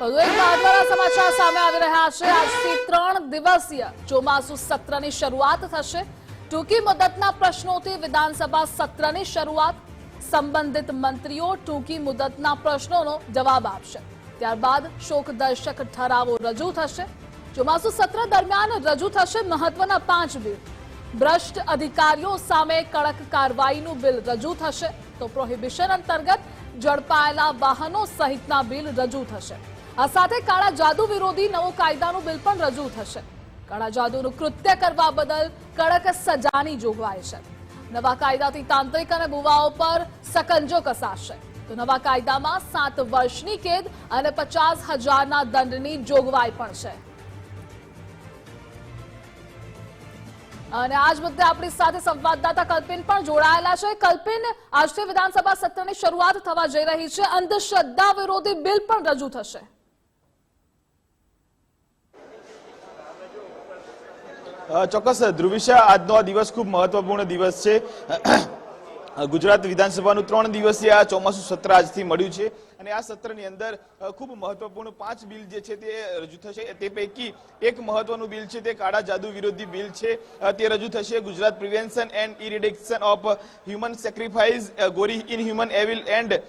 વધુ એક મહત્વના સમાચાર સામે આવી રહ્યા છે. આજથી ત્રણ દિવસીય ચોમાસુ સત્રની શરૂઆત થશે. ટૂંકી મુદતના પ્રશ્નોથી વિધાનસભા સત્રની શરૂઆત. સંબંધિત મંત્રીઓ ટૂંકી મુદતના પ્રશ્નોનો જવાબ આપશે. ત્યારબાદ શોકદર્શક ઠરાવો રજૂ થશે. ચોમાસુ સત્ર દરમિયાન રજૂ થશે મહત્વના પાંચ બિલ. ભ્રષ્ટ અધિકારીઓ સામે કડક કાર્યવાહીનું બિલ રજૂ થશે. તો પ્રોહિબિશન અંતર્ગત ઝડપાયેલા વાહનો સહિતના બિલ રજૂ થશે. આ સાથે કાળા જાદુ વિરોધી નવો કાયદાનું બિલ પણ રજૂ થશે. કાળા જાદુનું કૃત્ય કરવા બદલ કડક સજાની જોગવાઈ છે. નવા કાયદાથી તાંત્રિક અને ભુવાઓ પર સકંજો કસાશે. તો નવા કાયદામાં સાત વર્ષની કેદ અને પચાસ હજારના દંડની જોગવાઈ પણ છે. અને આજ મુદ્દે આપણી સાથે સંવાદદાતા કલ્પિન પણ જોડાયેલા છે. કલ્પિન, આજથી વિધાનસભા સત્રની શરૂઆત થવા જઈ રહી છે. અંધશ્રદ્ધા વિરોધી બિલ પણ રજૂ થશે. ચોક્કસ ધ્રુવિશા આજનો આ દિવસ ખૂબ મહત્વપૂર્ણ દિવસ છે. ગુજરાત વિધાનસભાનું ત્રણ દિવસીય આ ચોમાસુ સત્ર આજથી મળ્યું છે અને આ સત્રની અંદર ખૂબ મહત્વપૂર્ણ પાંચ બિલ જે છે તે રજૂ થશે. તે પૈકી એક મહત્વનું બિલ છે તે કાળા જાદુ વિરોધી બિલ છે. તે રજૂ થશે Gujarat prevention and eradication of human sacrifice gory inhuman evil and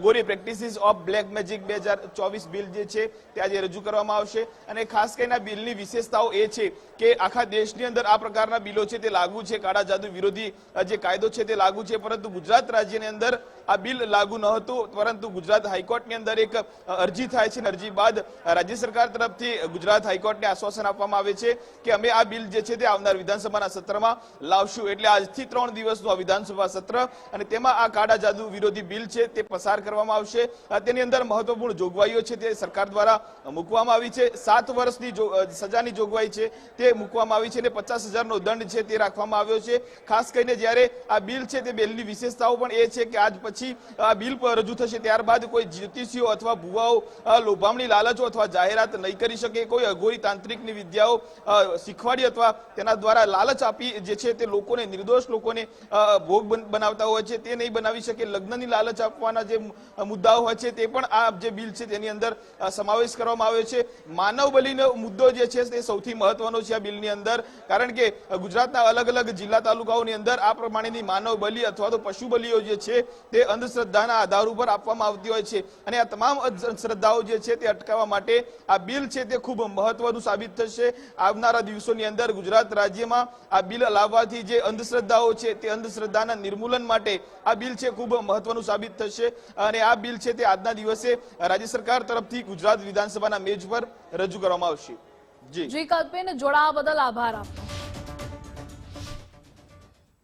gory practices of black magic બે હજાર ચોવીસ બિલ જે છે તે આજે રજૂ કરવામાં આવશે. અને ખાસ કરીને આ બિલની વિશેષતાઓ એ છે કે આખા દેશની અંદર આ પ્રકારના બિલો છે તે લાગુ છે. કાળા જાદુ વિરોધી જે કાયદો છે તે લાગુ છે. પરંતુ ગુજરાત રાજ્યની અંદર આ બિલ લાગુ ન પરંતુ ગુજરાત હાઈકોર્ટની અંદર એક અરજી થાય છે અરજી બાદ રાજ્ય સરકાર તરફથી ગુજરાત હાઈકોર્ટને આશ્વાસન આપવામાં આવે છે કે અમે આ બિલ જે છે તે આવનાર વિધાનસભાના સત્રમાં લાવશું. એટલે આજથી ત્રણ દિવસનું આ વિધાનસભા સત્ર અને તેમાં આ કાળા જાદુ વિરોધી બિલ છે તે પસાર કરવામાં આવશે. તેની અંદર મહત્વપૂર્ણ જોગવાઈઓ છે તે સરકાર દ્વારા મૂકવામાં આવી છે. સાત વર્ષની સજાની જોગવાઈ છે તે મૂકવામાં આવી છે અને પચાસ હજારનો દંડ છે તે રાખવામાં આવ્યો છે. ખાસ કરીને જ્યારે આ બિલ છે તે બિલની વિશેષતાઓ પણ એ છે કે આજ પછી આ બિલ રજૂ થશે ત્યારબાદ કોઈ જ્યોતિષીઓ અથવા ભુવાઓ લોભામણી લાલચો અથવા જાહેરાત નહીં કરી શકે, કોઈ અઘોરી તાંત્રિકની વિદ્યાઓ શીખવાડી અથવા તેના દ્વારા લાલચ આપી જે છે તે લોકોને, નિર્દોષ લોકોને ભોગ બન- બનાવતા હોય છે, તે નહીં બનાવી શકે. લગ્નની લાલચ આપવાના જે મુદ્દાઓ હોય છે, તે પણ આ જે બિલ છે તેની અંદર સમાવેશ કરવામાં આવ્યો છે. માનવ બલીનો મુદ્દો જે છે તે સૌથી મહત્વનો છે આ બિલની અંદર, કારણ કે ગુજરાતના અલગ અલગ જિલ્લા તાલુકાઓની અંદર આ પ્રમાણેની માનવ બલિ અથવા તો પશુ બલિઓ જે છે, તે અંધશ્રદ્ધાના આધાર ઉપર આપવામાં આવતી હોય છે. અને આ તમામ અંધશ્રદ્ધાઓ જે છે, તે અટકાવવા માટે આ બિલ છે, તે ખૂબ મહત્વનું સાબિત થશે. આવનારા દિવસોની અંદર ગુજરાત રાજ્યમાં આ બિલ લાવવાથી જે અંધશ્રદ્ધાઓ છે, તે અંધશ્રદ્ધાના નિર્મૂલન માટે આ બિલ છે, ખૂબ મહત્વનું સાબિત થશે. અને આ બિલ છે, તે આજના દિવસે રાજ્ય સરકાર તરફથી ગુજરાત વિધાનસભાના મેજ પર રજૂ કરવામાં આવશે. જી. જી, કલ્પેન, જોડાવા બદલ આભાર આપનો.